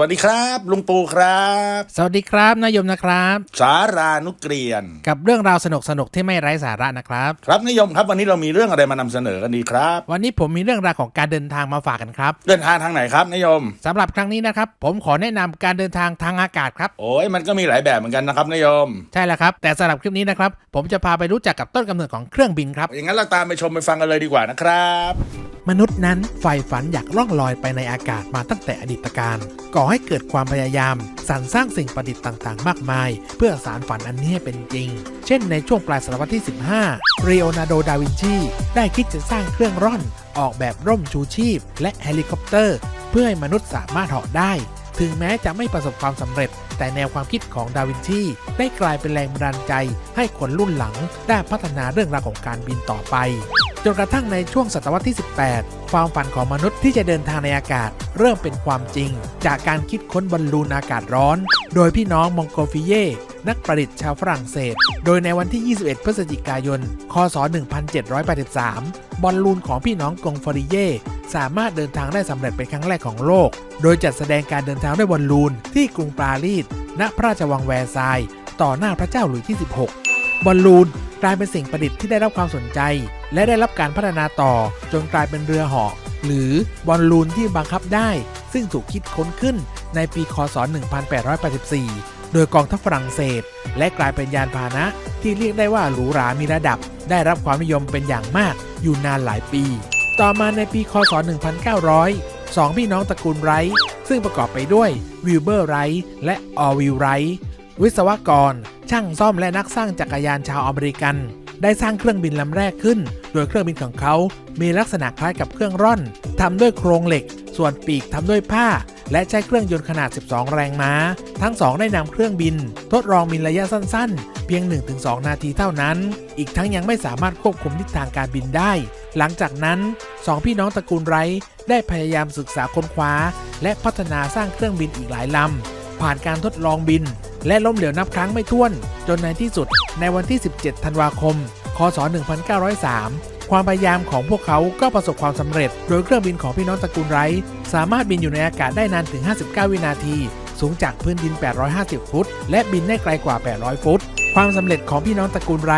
วัสดีครับ ลุงปูครับ สวัสดีครับนายยมนะครับ สารานุกเกรียน กับเรื่องราวสนุกสนุกๆที่ไม่ไร้สาระนะครับ ครับนายยมครับวันนี้เรามีเรื่องอะไรมานำเสนอกันดีครับ วันนี้ผมมีเรื่องราวของการเดินทางมาฝากกันครับ เดินทางทางไหนครับนายยมสำหรับครั้งนี้นะครับ ผมขอแนะนำการเดินทางทางอากาศครับโอ้ยมันก็มีหลายแบบเหมือนกันนะครับนายยมใช่แล้วครับ แต่สำหรับคลิปนี้นะครับผมจะพาไปรู้จักกับต้นกำเนิดของเครื่องบินครับอย่างนั้นเราตามไปชมไปฟังกันเลยดีกว่านะครับ มนุษย์นั้นใฝ่ฝันอยากล่องลอยไปในอากาศมาตั้งแต่อดีตการ ก่อให้เกิดความพยายามสรรสร้างสิ่งประดิษฐ์ต่างๆ มากมาย เพื่อสารฝันอันนี้ให้เป็นจริง เช่นในช่วงปลายศตวรรษที่ 15เรโอนาโด ดาวินชี ได้คิดจะสร้างเครื่องร่อน ออกแบบร่มชูชีพ และเฮลิคอปเตอร์ เพื่อให้มนุษย์สามารถเหาะได้ ถึงแม้จะไม่ประสบความสำเร็จ แต่แนวความคิดของดาวินชีได้กลายเป็นแรงบันดาลใจ ให้คนรุ่นหลังได้พัฒนาเรื่องราวของการบินต่อไป จนกระทั่งในช่วงศตวรรษที่ 18 ความฝันของมนุษย์ที่จะเดินทางในอากาศ เริ่มเป็นความจริง จากการคิดค้นบอลลูนอากาศร้อน โดยพี่น้องมองโกฟิเย่นักประดิษฐ์ชาวฝรั่งเศส โดยในวันที่ 21 พฤศจิกายน คศ 1783 บอลลูนของพี่น้องกงฟอริเย่สามารถเดินทางได้สำเร็จเป็นครั้งแรกของโลก โดยจัดแสดงการเดินทางด้วยบอลลูนที่กรุงปารีส ณ พระราชวังแวร์ซายน์ต่อหน้าพระเจ้าหลุยส์ที่ 16 บอลลูน กลายเป็นสิ่งประดิษฐ์ที่ได้รับความสนใจ และได้รับการพัฒนาต่อ จนกลายเป็นเรือเหาะหรือบอลลูนที่บังคับได้ ซึ่งถูกคิดค้นขึ้นในปีคศ 1884 โดยกองทัพฝรั่งเศส และกลายเป็นยานพาหนะที่เรียกได้ว่าหรูหรามีระดับ ได้รับความนิยมเป็นอย่างมากอยู่นานหลายปี ต่อมาในปีคศ 1900 สองพี่น้องตระกูลไรท์ซึ่งประกอบไปด้วยวิลเบอร์ไรท์และออวิลไรท์วิศวกร ช่างซ่อมและนักสร้างจักรยานชาวอเมริกัน ได้สร้างเครื่องบินลำแรกขึ้น โดยเครื่องบินของเขา มีลักษณะคล้ายกับเครื่องร่อนทำด้วยโครงเหล็ก ส่วนปีกทำด้วยผ้า และใช้เครื่องยนต์ขนาด 12 แรงม้า ทั้งสองได้นำเครื่องบิน ทดลองบินระยะสั้นๆ เพียง 1-2 นาทีเท่านั้น อีกทั้งยังไม่สามารถควบคุมทิศทางการบินได้ หลังจากนั้นสองพี่น้องตระกูลไรท์ได้พยายามศึกษาค้นคว้า และพัฒนาสร้างเครื่องบินอีกหลายลำผ่านการทดลองบิน และล้มเหลวนับครั้งไม่ถ้วน จนในที่สุดในวันที่ 17 ธันวาคม คศ 1903 ความพยายามของพวกเขาก็ประสบความสำเร็จ โดยเครื่องบินของพี่น้องตระกูลไรสามารถบินอยู่ในอากาศได้นานถึง 59 วินาที สูงจากพื้นดิน 850 ฟุต และบินได้ไกลกว่า 800 ฟุต ความสำเร็จของพี่น้องตระกูลไร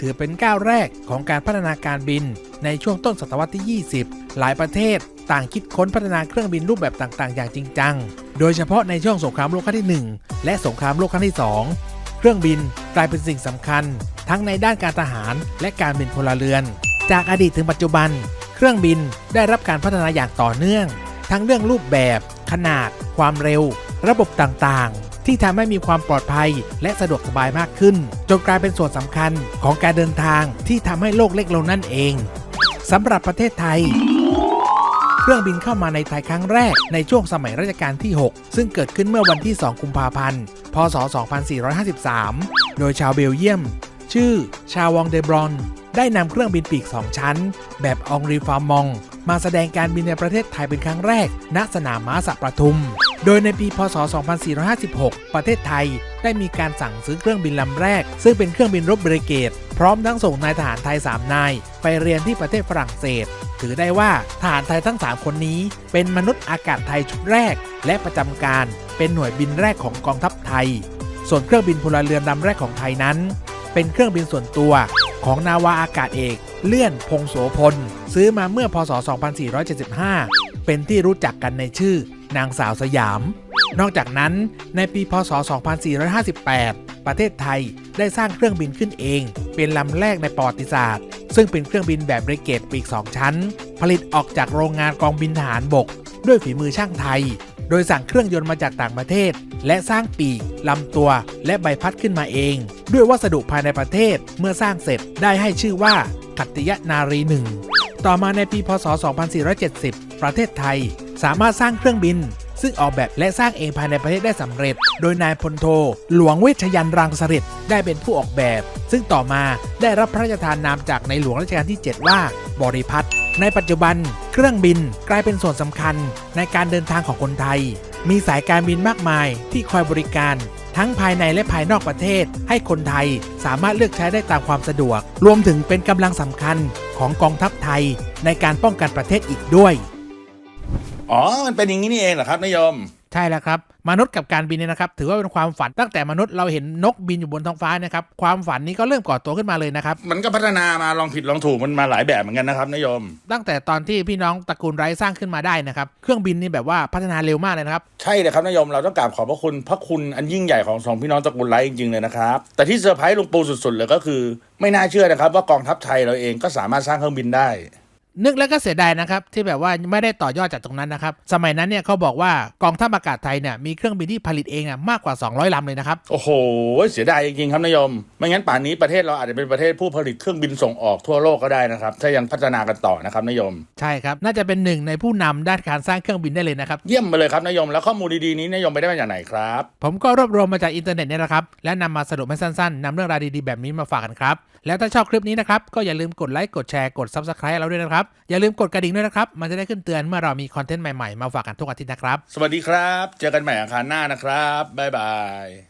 ถือเป็นก้าวแรกของการพัฒนาการบินในช่วงต้นศตวรรษที่ 20 หลายประเทศ ต่างคิดค้นพัฒนาเครื่องบินรูปแบบต่างๆ อย่างจริงจัง โดยเฉพาะในช่วงสงครามโลกครั้งที่ 1 และสงครามโลกครั้งที่ 2 เครื่องบินกลายเป็นสิ่งสำคัญ ทั้งในด้านการทหารและการบินพลเรือน จากอดีตถึงปัจจุบัน เครื่องบินได้รับการพัฒนาอย่างต่อเนื่อง ทั้งเรื่องรูปแบบ ขนาด ความเร็ว ระบบต่างๆที่ทำให้มีความปลอดภัยและสะดวกสบายมากขึ้น จนกลายเป็นส่วนสำคัญของการเดินทางที่ทำให้โลกเล็กลงนั่นเองสำหรับประเทศไทย รื่องบินเข้ามาในไทยครั้งแรกในช่วงสมัยรัชกาลที่ 6 ซึ่งเกิดขึ้นเมื่อวันที่ 2 กุมภาพันธ์ พศ 2453 โดยชาวเบลเยียม ชื่อ ชาวองเดบรอน ได้นำเครื่องบินปีก 2 ชั้น แบบองรีฟาร์มอง มาแสดงการบินในประเทศไทยเป็นครั้งแรก ณ สนามม้าสัปทุม โดยในปี พศ 2456 ประเทศไทยได้มีการสั่งซื้อเครื่องบินลำแรก ซึ่งเป็นเครื่องบินรบเบรเกต พร้อมทั้งส่งนายทหารไทย 3 นาย ไปเรียนที่ประเทศฝรั่งเศส ถือได้ว่าทหารไทยทั้ง 3 คนนี้ เป็นมนุษย์อากาศไทยชุดแรก และประจำการเป็นหน่วยบินแรกของกองทัพไทย ส่วนเครื่องบินพลเรือนลำแรกของไทยนั้น เป็นเครื่องบินส่วนตัวของนาวาอากาศเอก เลื่อนพงโสพล ซื้อมาเมื่อพศ 2475 เป็นที่รู้จักกันในชื่อ นางสาวสยาม นอกจากนั้นในปีพศ 2458 ประเทศไทยได้สร้างเครื่องบินขึ้นเอง เป็นลำแรกในประวัติศาสตร์ ซึ่งเป็นเครื่องบินแบบเบรเกตปีก 2 ชั้น ผลิตออกจากโรงงานกองบินทหารบก ด้วยฝีมือช่างไทย โดยสั่งเครื่องยนต์มาจากต่างประเทศ และสร้างปีกลำตัว และใบพัดขึ้นมาเอง ด้วยวัสดุภายในประเทศเมื่อสร้างเสร็จได้ให้ชื่อว่าขัตติยนารีหนึ่งต่อมาในปีพศ 2470 ประเทศไทย สามารถสร้างเครื่องบิน ซึ่งออกแบบและสร้างเองภายในประเทศได้สำเร็จ โดยนายพลโท หลวงเวชยันรังสฤษดิ์ได้เป็นผู้ออกแบบ ซึ่งต่อมาได้รับพระราชทานนามจากในหลวงรัชกาลที่ 7 ว่าบริพัตรในปัจจุบัน เครื่องบินกลายเป็นส่วนสำคัญในการเดินทางของคนไทย มีสายการบินมากมายที่คอยบริการทั้งภายในและภายนอกประเทศ ให้คนไทยสามารถเลือกใช้ได้ตามความสะดวก รวมถึงเป็นกำลังสำคัญของกองทัพไทยในการป้องกันประเทศอีกด้วย อ๋อ มันเป็นอย่างนี้นี่เองเหรอครับนายยม ใช่แล้วครับ มนุษย์กับการบินเนี่ยนะครับ ถือว่าเป็นความฝันตั้งแต่มนุษย์เราเห็นนกบินอยู่บนท้องฟ้านะครับ ความฝันนี้ก็เริ่มก่อตัวขึ้นมาเลยนะครับ มันก็พัฒนามาลองผิดลองถูกมันมาหลายแบบเหมือนกันนะครับนายโยมตั้งแต่ตอนที่พี่น้องตระกูลไรท์สร้างขึ้นมาได้นะครับ เครื่องบินนี่แบบว่าพัฒนาเร็วมากเลยนะครับ ใช่เลยครับนายโยมเราต้องกราบขอบพระคุณพระคุณอันยิ่งใหญ่ของสองพี่น้องตระกูลไลท์จริงๆเลยนะครับ แต่ที่เซอร์ไพรส์ลุงปูสุดๆเลยก็คือ ไม่น่าเชื่อนะครับว่ากองทัพไทยเราเองก็สามารถสร้างเครื่องบินได้ นึกแล้วก็เสียดายนะครับที่แบบว่าไม่ได้ต่อยอดจากตรงนั้นนะครับ สมัยนั้นเนี่ยเขาบอกว่ากองทัพอากาศไทยเนี่ยมีเครื่องบินที่ผลิตเองอะมากกว่า 200ลำเลยนะครับ โอ้โห เสียดายจริงๆครับนายโยมไม่งั้นป่านนี้ประเทศเราอาจจะเป็นประเทศผู้ผลิตเครื่องบินส่งออกทั่วโลกก็ได้นะครับ ถ้ายังพัฒนากันต่อนะครับนายโยมใช่ครับ น่าจะเป็นหนึ่งในผู้นำด้านการสร้างเครื่องบินได้เลยนะครับ เยี่ยมไปเลยครับนายโยมแล้วข้อมูลดีๆนี้นายโยมไปได้มาจากไหนครับ ผมก็รวบรวมมาจากอินเทอร์เน็ตเนี่ยนะครับและนำมาสรุปให้สั้นๆนำเรื่องราวดีๆแบบนี้มาฝากกันครับแล้วถ้าชอบคลิปนี้นะครับก็อย่าลืมกดไลค์กดแชร์กด Subscribe เราด้วยนะครับ อย่าลืมกดกระดิ่งด้วยนะครับ มันจะได้ขึ้นเตือนเมื่อเรามีคอนเทนต์ใหม่ๆ มาฝากกันทุกอาทิตย์นะครับ สวัสดีครับ เจอกันใหม่อังคารหน้านะครับบ๊ายบาย